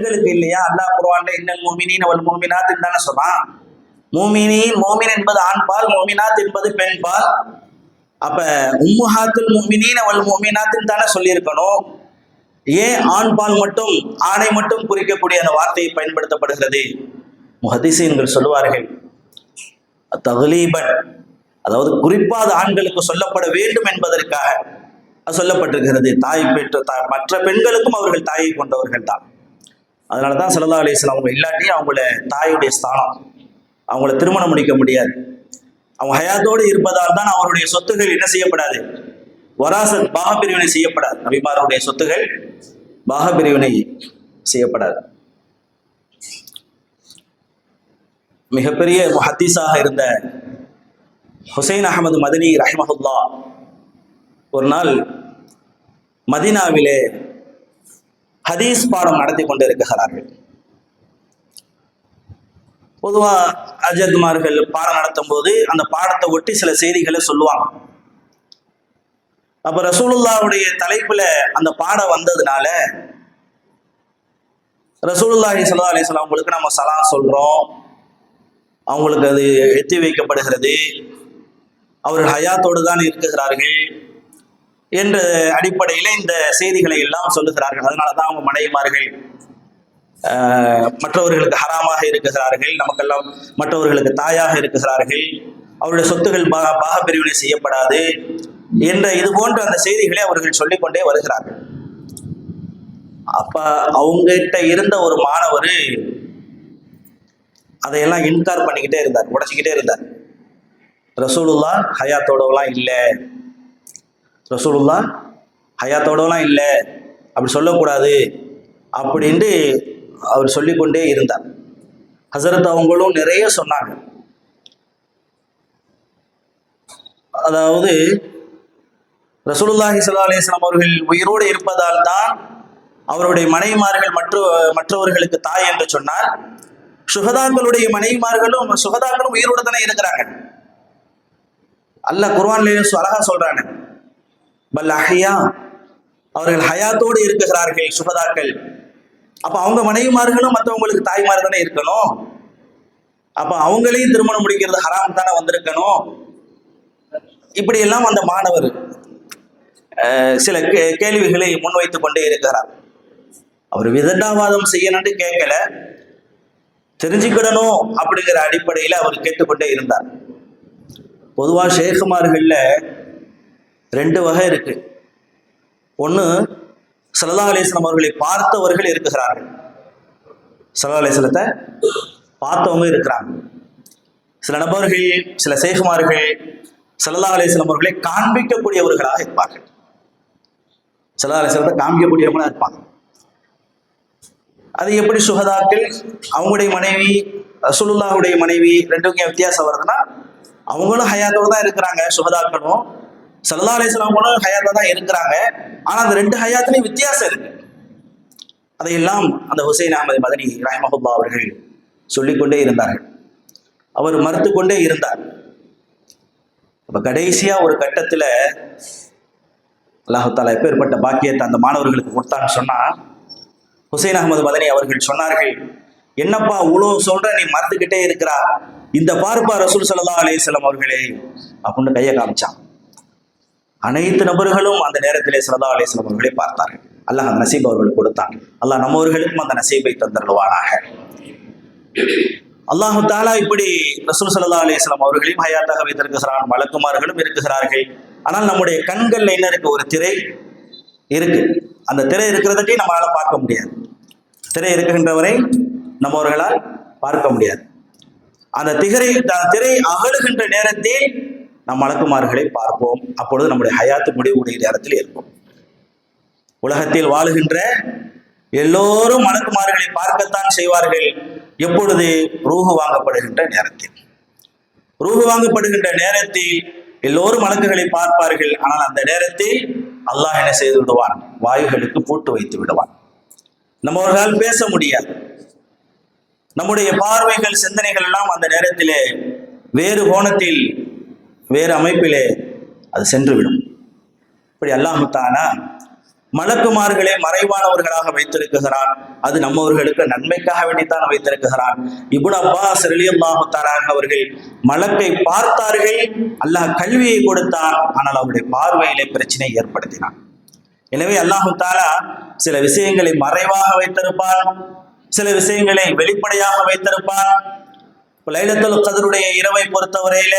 பெண்களுக்கு இல்லையா? அல்லாஹ் குர்ஆன்ல இன்னல் முஃமினீன அவள் முஃமினாத் தானே சொல்றான் மூமினின் மோமின் என்பது ஆண்பால் மோமினாத் என்பது பெண்பால் அப்ப உம்முஹாத்துல் முஃமினீன அவள் முஃமினாத் தானே சொல்லியிருக்கணும். ஏன் ஆண்பால் மட்டும் ஆணை மட்டும் குறிக்கக்கூடிய அந்த வார்த்தையை பயன்படுத்தப்படுகிறது? முஹதிசீன்கள் சொல்லுவார்கள் தகுலீபன் அதாவது குறிப்பாக ஆண்களுக்கு சொல்லப்பட வேண்டும் என்பதற்காக சொல்லப்பட்டிருக்கிறது. தாய் பெற்ற மற்ற பெண்களுக்கும் அவர்கள் தாயை கொண்டவர்கள் தான் அதனால தான் சல்லா அலிஸ்லாம் அவங்க இல்லாட்டி அவங்கள தாயுடைய ஸ்தானம். அவங்கள திருமணம் முடிக்க முடியாது. அவங்க ஹயாத்தோடு இருப்பதால் தான் அவருடைய சொத்துகள் என்ன செய்யப்படாது? வராசத் பாகப்பிரிவினை செய்யப்படாது. நபிமாருடைய சொத்துகள் பாகப்பிரிவினை செய்யப்படாது. மிகப்பெரிய ஹத்தீஸாக இருந்த ஹுசைன் அகமது மதனி ரஹ்மஹுல்லா ஒரு நாள் மதீனாவிலே ஹதீஸ் பாடம் நடத்தி கொண்டிருக்கிறார்கள். பொதுவா அஜத்மார்கள் பாடம் நடத்தும் போது அந்த பாடத்தை ஒட்டி சில செய்திகளை சொல்லுவாங்க. அப்ப ரசூலுல்லாவுடைய தலைப்புல அந்த பாடம் வந்ததுனால ரசூலுல்லாஹி ஸல்லல்லாஹு அலைஹி வஸல்லம் அவங்களுக்கு நம்ம சலாம் சொல்றோம். அவங்களுக்கு அது எத்தி வைக்கப்படுகிறது. அவர்கள் ஹயாத்தோடு தான் இருக்குகிறார்கள் என்ற அடிப்படையில இந்த செய்திகளை எல்லாம் சொல்லுகிறார்கள். அதனாலதான் அவங்க மனைவிமார்கள் மற்றவர்களுக்கு ஹராமாக இருக்குகிறார்கள் நமக்கெல்லாம் மற்றவர்களுக்கு தாயாக இருக்குகிறார்கள் அவருடைய சொத்துகள் பாக பாகப்பிரிவினை செய்யப்படாது என்ற இது போன்ற அந்த செய்திகளை அவர்கள் சொல்லிக்கொண்டே வருகிறார்கள். அப்ப அவங்ககிட்ட இருந்த ஒரு மாணவர் அதையெல்லாம் இன்கார் பண்ணிக்கிட்டே இருந்தார் உடைச்சிக்கிட்டே இருந்தார். ரசூலுல்லா ஹயாத்தோடவெல்லாம் இல்லை. ரசூலுல்லா ஹயாத்தோடலாம் இல்லை அப்படி சொல்லக்கூடாது அப்படின்ட்டு அவர் சொல்லிக்கொண்டே இருந்தார். ஹசரத் அவங்களும் நிறைய சொன்னாங்க. அதாவது ரசூலுல்லாஹி சல்லா அலிஸ்லாம் அவர்கள் உயிரோடு இருப்பதால் தான் அவருடைய மனைவிமார்கள் மற்ற மற்றவர்களுக்கு தாய் என்று சொன்னார். சுகதாக்களுடைய மனைவிமார்களும் சுகதாக்களும் உயிரோடு தானே இருக்கிறாங்க. அல்ல குர்வான்லேயும் சு- அழகா சொல்றாங்க பல் அஹ்யா அவர்கள் ஹயாத்தோடு இருக்குகிறார்கள் சுபதாக்கள் அப்ப அவங்க மனைவிமார்களும் மற்றவங்களுக்கு தாய்மார் தானே இருக்கணும்? அப்ப அவங்களையும் திருமணம் முடிக்கிறது ஹராம் தானே வந்திருக்கணும்? இப்படி எல்லாம் அந்த மாணவர் சில கே- கேள்விகளை முன்வைத்துக் கொண்டே இருக்கிறார். அவர் விதண்டாவாதம் செய்யணும்னு கேட்கல. தெரிஞ்சுக்கிடணும் அப்படிங்கிற அடிப்படையில் அவர் கேட்டுக்கொண்டே இருந்தார். பொதுவாக ஷேகுமார்களில் ரெண்டு வகை இருக்கு. ஒன்று சல்லா அலிஸ்லாம் அவர்களை பார்த்தவர்கள் இருக்குகிறார்கள் சல்லா அலிஸ்லத்தை பார்த்தவங்க இருக்கிறாங்க. சில நபர்கள் சில சேகுமார்கள் சல்லா அலிஸ்லாம் அவர்களை காண்பிக்கக்கூடியவர்களாக இருப்பார்கள். சல்லா அலிஸ்லத்தை காண்பிக்கக்கூடியவங்களாக இருப்பாங்க. அது எப்படி சுகதாக்கள்? அவங்களுடைய மனைவி ரசூலுல்லாவுடைய மனைவி ரெண்டுக்கும் வித்தியாசம் வருதுன்னா அவங்களும் ஹயாத்தோடு தான் இருக்கிறாங்க சுகதாக்களும். சல்லா அலிஸ்லாமங்களும் ஹயாத்தா தான் இருக்கிறாங்க. ஆனா அந்த ரெண்டு ஹயாத்துலையும் வித்தியாசம் இருக்கு. அதையெல்லாம் அந்த ஹுசைன் அகமது மதனி ரஹமஹுல்லா அவர்கள் சொல்லிக்கொண்டே இருந்தார்கள். அவர் மறுத்து கொண்டே இருந்தார். அப்ப கடைசியா ஒரு கட்டத்துல அல்லாஹு எப்பேற்பட்ட பாக்கியத்தை அந்த மாணவர்களுக்கு கொடுத்தான்னு சொன்னா ஹுசைன் அகமது மதனி அவர்கள் சொன்னார்கள் என்னப்பா இவ்வளோ சொல்ற நீ மறந்துக்கிட்டே இருக்கிறா. இந்த பார்ப்பா ரசூல் சல்லா அலிஸ்லாம் அவர்களே அப்படின்னு கையை காமிச்சான். அனைத்து நபர்களும் அந்த நேரத்திலே சரதா அலைஹி அவர்களை பார்த்தார்கள். அல்லாஹ் அந்த நசீப் அவர்களுக்கு கொடுத்தான். அல்லாஹ் நம்மவர்களுக்கும் அந்த நசீபை தந்தருவானாக அல்லாஹு தாலா இப்படி ரசூல் சல்லா அலைஹி அவர்களையும் ஹயாத்தாக வைத்திருக்கிறான் வழக்குமார்களும் இருக்கிறார்கள். ஆனால் நம்முடைய கண்கள் என்ன இருக்கு? ஒரு திரை இருக்கு. அந்த திரை இருக்கிறதுக்கே நம்மளால பார்க்க முடியாது. திரை இருக்குகின்றவரை நம்மவர்களால் பார்க்க முடியாது. அந்த திகரை திரை அகழுகின்ற நேரத்தில் நம் மலக்குமார்களை பார்ப்போம். அப்பொழுது நம்முடைய ஹயாத்து முடிவுடைய நேரத்தில் இருக்கும் உலகத்தில் வாழுகின்ற எல்லோரும் மலக்குமார்களை பார்க்கத்தான் செய்வார்கள். எப்பொழுது? ரூகு வாங்கப்படுகின்ற நேரத்தில். ரூகு வாங்கப்படுகின்ற நேரத்தில் எல்லோரும் மலக்குகளை பார்ப்பார்கள். ஆனால் அந்த நேரத்தில் அல்லாஹ் என்ன செய்து விடுவான்? வாயுகளுக்கு பூட்டு வைத்து விடுவான். நம்மவர்களால் பேச முடியாது. நம்முடைய பார்வைகள் சிந்தனைகள் எல்லாம் அந்த நேரத்திலே வேறு கோணத்தில் வேறு அமைப்பிலே அது சென்றுவிடும். இப்படி அல்லாஹு மலக்குமார்களே மலக்குமார்களை மறைவானவர்களாக வைத்திருக்கிறான். அது நம்மவர்களுக்கு நன்மைக்காக வேண்டித்தான் வைத்திருக்கிறான். இபுன் அப்பாஸ் ரலியல்லாஹு அவர்கள் மலக்கை பார்த்தார்கள். அல்லாஹ் கல்வியை கொடுத்தான். ஆனால் அவருடைய பார்வையிலே பிரச்சனை ஏற்படுத்தினான். எனவே அல்லாஹு தாலா சில விஷயங்களை மறைவாக வைத்திருப்பான். சில விஷயங்களை வெளிப்படையாக வைத்திருப்பான். இப்ப லைலத்துல் கதருடைய இரவை பொறுத்தவரையில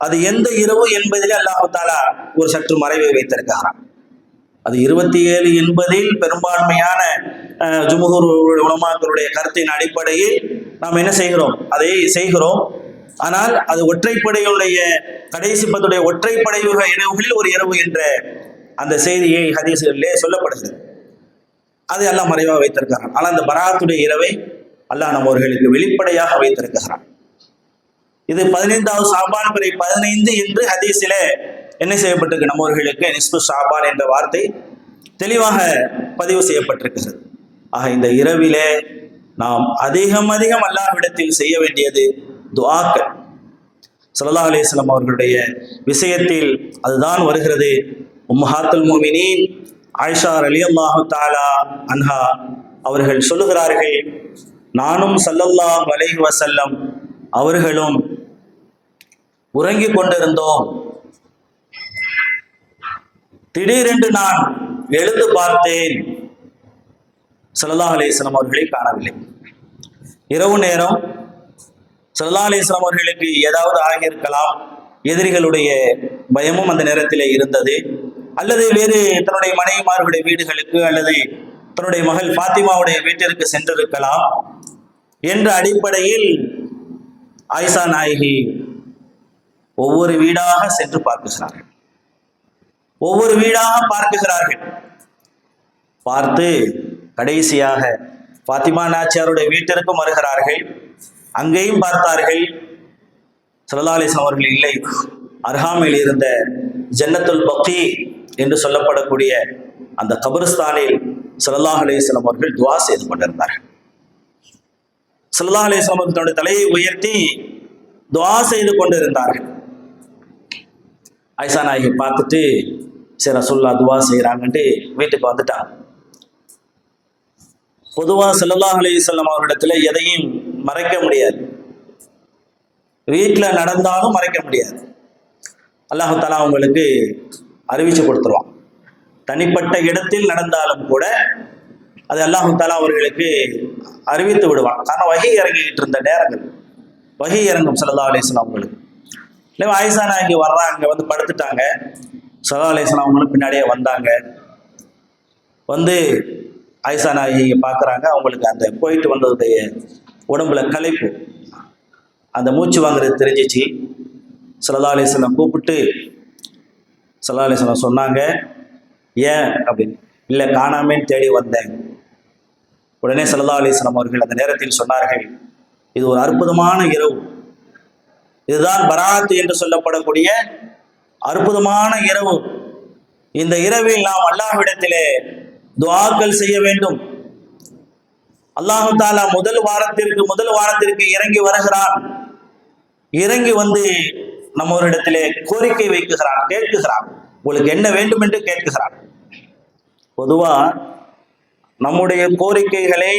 அது எந்த இரவு என்பதிலே அல்லாஹாலா ஒரு சற்று மறைவை வைத்திருக்கிறான். அது இருபத்தி ஏழு என்பதில் பெரும்பான்மையான ஜுமுகூர் உலமாக்களுடைய கருத்தின் அடிப்படையில் நாம் என்ன செய்கிறோம்? அதை செய்கிறோம். ஆனால் அது ஒற்றைப்படையுடைய கடைசி பத்துடைய ஒற்றைப்படை இரவுகளில் ஒரு இரவு என்ற அந்த செய்தியை ஹதீசுகளிலே சொல்லப்படுகிறது. அதை எல்லாம் மறைவாக வைத்திருக்கிறான். ஆனால் அந்த பராத்துடைய இரவை அல்லாஹ் நம்மவர்களுக்கு வெளிப்படையாக வைத்திருக்கிறான். இது பதினைந்தாவது சாபான் பிறை பதினைந்து என்று ஹதீஸிலே என்ன செய்யப்பட்டிருக்கு? நம்மவர்களுக்கு நிஸ்பு சாபான் என்ற வார்த்தை தெளிவாக பதிவு செய்யப்பட்டிருக்கிறது. ஆக இந்த இரவிலே நாம் அதிகம் அதிகம் அல்லாஹ்விடத்தில் செய்ய வேண்டியது துவாக்கள் சல்லா அலிஸ்லாம் அவர்களுடைய விஷயத்தில் அதுதான் வருகிறது. உம்மஹாத்துல் முமினீன் ஆயிஷா ரலியல்லாஹு தாலா அன்ஹா அவர்கள் சொல்லுகிறார்கள் நானும் சல்லல்லாஹ் அலைஹி வசல்லம் அவர்களும் உறங்கிக் கொண்டிருந்தோம். திடீரென்று நான் எழுந்து பார்த்தேன். சல்லா அலிஸ்லாம் அவர்களை காணவில்லை. இரவு நேரம். சல்லா அலிஸ்லாம் அவர்களுக்கு ஏதாவது ஆகியிருக்கலாம். எதிரிகளுடைய பயமும் அந்த நேரத்திலே இருந்தது. அல்லது வேறு தன்னுடைய மனைவிமார்களுடைய வீடுகளுக்கு அல்லது தன்னுடைய மகள் பாத்திமாவுடைய வீட்டிற்கு சென்றிருக்கலாம். என்ற அடிப்படையில் ஆயிஷா நாயகி ஒவ்வொரு வீடாக சென்று பார்க்குகிறார்கள். ஒவ்வொரு வீடாக பார்க்குகிறார்கள். பார்த்து கடைசியாக பாத்திமா நாச்சியாருடைய வீட்டிற்கும் வருகிறார்கள். அங்கேயும் பார்த்தார்கள். ஸல்லல்லாஹு அவர்கள் இல்லை. அர்ஹாமில் இருந்த ஜன்னத்துல் பக்தி என்று சொல்லப்படக்கூடிய அந்த கபரிஸ்தானில் ஸல்லல்லாஹு அலைஹி அவர்கள் துவா செய்து கொண்டிருந்தார்கள். ஸல்லல்லாஹு அலைஹி தன்னுடைய தலையை உயர்த்தி துவா செய்து கொண்டிருந்தார்கள். ஐசா நாயகி பார்த்துட்டு சரி சொல்லா துவா செய்கிறாங்கன்ட்டு வீட்டுக்கு வந்துட்டாங்க பொதுவாக செல்லல்லாஹ் அலைஹி வஸல்லம் அவர்களிடத்துல எதையும் மறைக்க முடியாது. வீட்டில் நடந்தாலும் மறைக்க முடியாது. அல்லாஹு தாலா அவங்களுக்கு அறிவிச்சு கொடுத்துருவான். தனிப்பட்ட இடத்தில் நடந்தாலும் கூட அது அல்லாஹு தாலா அவர்களுக்கு அறிவித்து விடுவான். காரணம் வகை இறங்கிக்கிட்டு இருந்த நேரங்கள். வகை இறங்கும் ஸல்லல்லாஹு அலிஸ்லாம் அவங்களுக்கு. இல்லை வயசான இங்கே வர்றாங்க வந்து படுத்துட்டாங்க. ஸல்லல்லாஹு அவங்களும் பின்னாடியே வந்தாங்க. வந்து ஆயிஷா நாயகியை பார்க்குறாங்க. அவங்களுக்கு அந்த போயிட்டு வந்ததுடைய உடம்புல களைப்பு. அந்த மூச்சு வாங்குறது தெரிஞ்சிச்சு. ஸல்லல்லாஹு கூப்பிட்டு ஸல்லல்லாஹு சொன்னாங்க ஏன்? அப்படின்னு. இல்லை காணாமேன்னு தேடி வந்தேன். உடனே ஸல்லல்லாஹு அவர்கள் அந்த நேரத்தில் சொன்னார்கள் இது ஒரு அற்புதமான இரவு. இதுதான் பராத் என்று சொல்லப்படக்கூடிய அற்புதமான இரவு. இந்த இரவில் நாம் அல்லாஹ்விடத்திலே துவாக்கள் செய்ய வேண்டும். அல்லாஹு தாலா முதல் வாரத்திற்கு முதல் வாரத்திற்கு இறங்கி வருகிறான். இறங்கி வந்து நம்ம ஒரு இடத்திலே கோரிக்கை வைக்குகிறான் கேட்குகிறான் உங்களுக்கு என்ன வேண்டும் என்று கேட்குகிறான் பொதுவா நம்முடைய கோரிக்கைகளை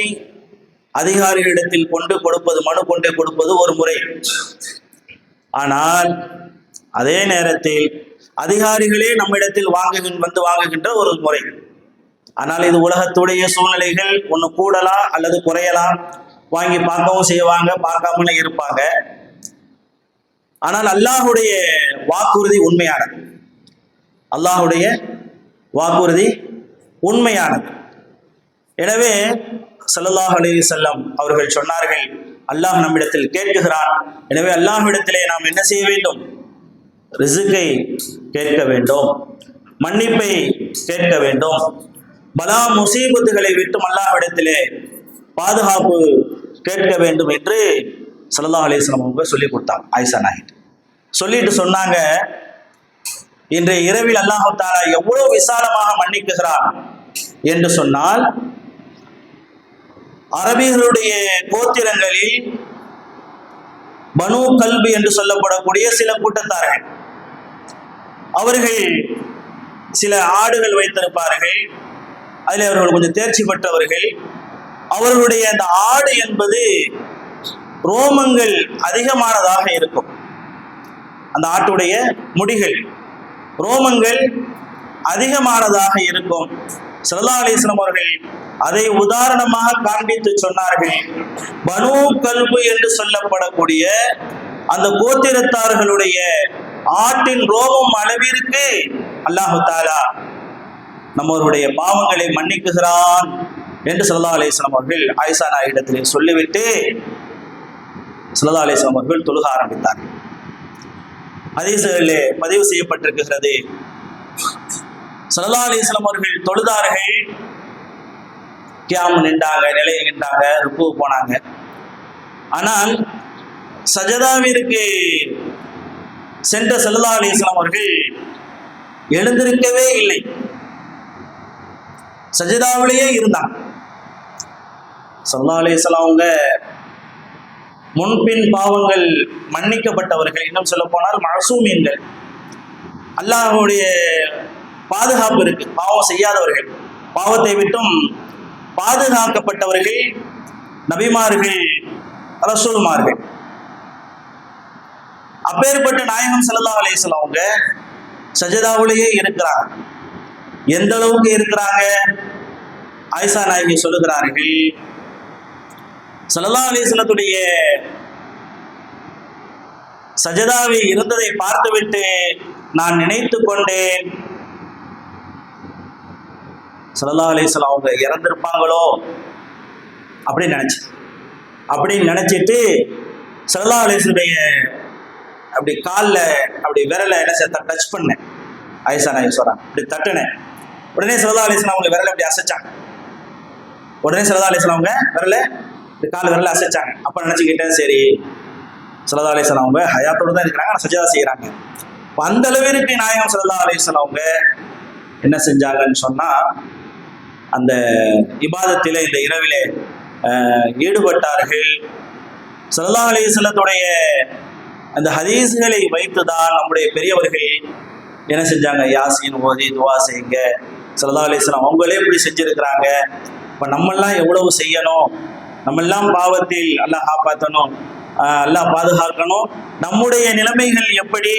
அதிகாரிகளிடத்தில் கொண்டு கொடுப்பது மனு கொண்டு கொடுப்பது ஒரு முறை. ஆனால் அதே நேரத்தில் அதிகாரிகளே நம்மிடத்தில் வாங்குகின்ற வந்து வாங்குகின்ற ஒரு முறை. ஆனால் இது உலகத்துடைய சூழ்நிலைகள் ஒன்று கூடலாம் அல்லது குறையலாம் வாங்கி பார்க்கவும் செய்வாங்க பார்க்காமலே இருப்பாங்க. ஆனால் அல்லாஹுடைய வாக்குறுதி உண்மையானது. அல்லாஹுடைய வாக்குறுதி உண்மையானது. எனவே சல்லாஹ் அலி செல்லம் அவர்கள் சொன்னார்கள் அல்லாஹ் நம்மிடத்தில் கேட்குகிறான். எனவே அல்லாஹ்விடத்திலே நாம் என்ன செய்ய வேண்டும்? ரிசுக்கை கேட்க வேண்டும். மன்னிப்பை கேட்க வேண்டும். பலா முசீபத்துகளை விட்டும் அல்லாஹ்விடத்திலே பாதுகாப்பு கேட்க வேண்டும் என்று சல்லா அலிஸ்லாம் அவங்க சொல்லி கொடுத்தாங்க. ஆயிஷா நாயிட் சொல்லிட்டு சொன்னாங்க இன்றைய இரவில் அல்லாஹு தாலா எவ்வளவு விசாலமாக மன்னிக்குகிறான் என்று சொன்னால் அரபிகளுடைய கோத்திரங்களில் பனு கல்பு என்று சொல்லப்படக்கூடிய சில கூட்டத்தார்கள். அவர்கள் சில ஆடுகள் வைத்திருப்பார்கள். அதில் அவர்கள் கொஞ்சம் தேர்ச்சி பெற்றவர்கள். அவர்களுடைய அந்த ஆடு என்பது ரோமங்கள் அதிகமானதாக இருக்கும். அந்த ஆட்டுடைய முடிகள் ரோமங்கள் அதிகமானதாக இருக்கும். சல்லா அலிஸ்லாம் அவர்கள் அதை உதாரணமாக காண்பித்து சொன்னார்கள். பனு கல்பு என்று சொல்லப்படக்கூடிய அந்த கோத்திரத்தார்களுடைய ஆட்டின் ரோமம் அளவிற்கு அல்லாஹு தாலா நம்மளுடைய பாவங்களை மன்னிக்குகிறான் என்று சல்லா அலிஸ்லாம் அவர்கள் ஆயிஷா நாயிடத்திலே சொல்லிவிட்டு சல்லா அலிஸ்லாம் அவர்கள் தொழுக ஆரம்பித்தார்கள். அதே பதிவு செய்யப்பட்டிருக்கிறது. சல்லா அலிஸ்லாம் அவர்கள் தொழுதார்கள். கியாமு நின்றாங்க நிலை நின்றாங்க ருப்பு போனாங்க. ஆனால் சஜதாவிற்கு சென்ற சல்லா அலிஸ்லாம் அவர்கள் எழுந்திருக்கவே இல்லை. சஜிதாவிலேயே இருந்தான் சல்லா அலிஸ்லாம் அவங்க முன்பின் பாவங்கள் மன்னிக்கப்பட்டவர்கள். இன்னும் சொல்ல போனால் மசூமியன்கள் அல்லாஹுடைய பாதுகாப்பு இருக்கு. பாவம் செய்யாதவர்கள். பாவத்தை விட்டும் பாதுகாக்கப்பட்டவர்கள் நபிமார்கள் ரசூல்மார்கள். அப்பேற்பட்ட நாயகம் சல்லா அலேசல் அவங்க சஜதாவிலேயே இருக்கிறாங்க. எந்த அளவுக்கு இருக்கிறாங்க? ஆயிஷா நாயகி சொல்லுகிறார்கள். சல்லா அலிஸ்லத்துடைய சஜதாவை இருந்ததை பார்த்துவிட்டு நான் நினைத்து கொண்டேன். சல்லா அலிஸ்லாம் அவங்க இறந்திருப்பாங்களோ அப்படின்னு நினச்சி. அப்படின்னு நினச்சிட்டு சல்லா அலிஸ்லுடைய அப்படி காலில் அப்படி விரலை என்ன சேர்த்த டச் பண்ணேன். ஐசா நான் அப்படி இப்படி தட்டுனேன். உடனே சல்லா அலிஸ்லாம் அவங்க விரலை அப்படி அசைச்சாங்க. உடனே சல்லா அலிஸ்லாம் அவங்க விரலை இப்படி கால் விரலை அசைச்சாங்க. அப்போ நினச்சிக்கிட்டேன் சரி சல்லா அலிஸ்லாம் அவங்க ஹயாத்தோடு தான் இருக்கிறாங்க ஆனால் சஜதா செய்கிறாங்க இப்போ அந்த அளவிற்கு நாயகம் சல்லா அலிஸ்லாம் அவங்க என்ன செஞ்சாங்கன்னு சொன்னால் அந்த இபாதத்தில் இந்த இரவிலே அஹ், ஈடுபட்டார்கள். சல்லா அலிஸ்லத்துடைய அந்த ஹதீஸ்களை வைத்துதான் நம்முடைய பெரியவர்கள் என்ன செஞ்சாங்க? யாசின் ஓதி துவா செய்யுங்க. சல்லா அலிஸ்லாம் அவங்களே இப்படி செஞ்சிருக்கிறாங்க. இப்போ நம்மெல்லாம் எவ்வளவு செய்யணும்? நம்மெல்லாம் பாவத்தில் அல்லாஹ் காப்பாற்றணும். ஆஹ் அல்லாஹ் பாதுகாக்கணும். நம்முடைய நிலைமைகள் எப்படி?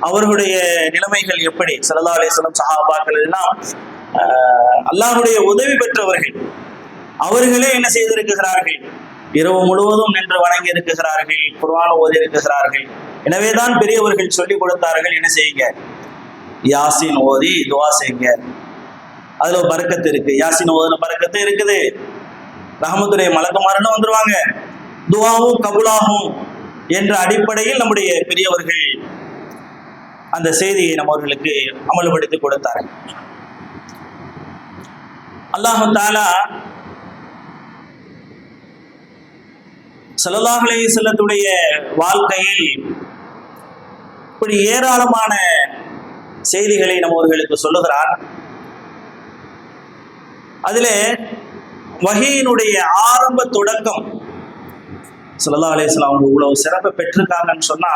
அவர்களுடைய நிலைமைகள் எப்படி? சல்லா அலிஸ்லாம் சஹாபாக்கள் எல்லாம் அல்லாஹுடைய உதவி பெற்றவர்கள். அவர்களே என்ன செய்திருக்கிறார்கள்? இரவு முழுவதும் நின்று வணங்கி இருக்கிறார்கள் குர்ஆன் ஓதி இருக்கிறார்கள். எனவேதான் பெரியவர்கள் சொல்லிக் கொடுத்தார்கள் என்ன செய்யுங்க? யாசின் ஓதி துவா செய்யுங்க. அதுல ஒரு பறக்கத்து இருக்கு. யாசின் ஓதுன பறக்கத்து இருக்குது. ரஹமத்துடைய மலக்குமாரன்னு வந்துருவாங்க. துவாவும் கபுலாகும் என்ற அடிப்படையில் நம்முடைய பெரியவர்கள் அந்த செய்தியை நம்மவர்களுக்கு அமல்படுத்தி கொடுத்தார்கள். அல்லாஹு தாலா ஸல்லல்லாஹு செல்லத்துடைய வாழ்க்கையில் இப்படி ஏராளமான செய்திகளை நம்மவர்களுக்கு சொல்லுகிறார். அதிலே வகையினுடைய ஆரம்ப தொடக்கம் ஸல்லல்லாஹு அலைஹி அவங்க இவ்வளவு சிறப்பை பெற்றிருக்காங்கன்னு சொன்னா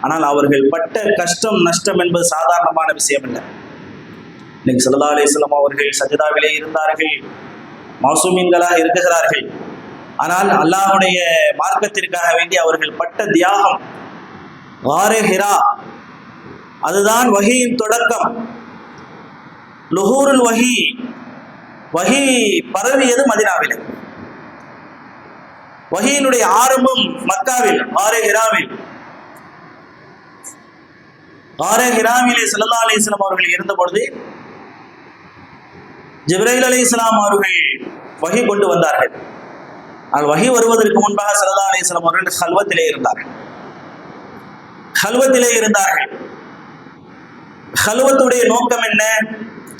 ஆனால் அவர்கள் பட்ட கஷ்டம் நஷ்டம் என்பது சாதாரணமான விஷயம் இல்லை இன்னைக்கு சல்லா அலிஸ்லாம் அவர்கள் சஜிதாவிலே இருந்தார்கள் மாசூமீன்களாக இருக்கிறார்கள் ஆனால் அல்லாஹுடைய மார்க்கத்திற்காக வேண்டி அவர்கள் பட்ட தியாகம் வாரே ஹிரா அதுதான் வகையின் தொடக்கம். லுஹூருல் வஹி வஹி பரவியது மதினாவில். வஹியினுடைய ஆரம்பம் மக்காவில் ஆரே ஹிராவில். ஆரே ஹிராவிலே ஸல்லல்லாஹு சிலம் அவர்கள் இருந்த பொழுது ஜிப்ரஹில் அலி இஸ்லாம் அவர்கள் வஹி கொண்டு வந்தார்கள். ஆனால் வஹி வருவதற்கு முன்பாக ஸல்லல்லாஹு அலி இஸ்லாம் அவர்கள் ஹல்வத்திலே இருந்தார்கள். ஹல்வத்திலே இருந்தார்கள். ஹல்வத்துடைய நோக்கம் என்ன?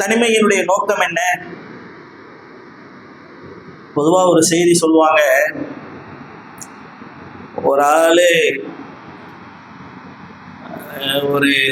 தனிமையினுடைய நோக்கம் என்ன? பொதுவாக ஒரு செய்தி சொல்லுவாங்க. ஒரு ஆளு ஒரு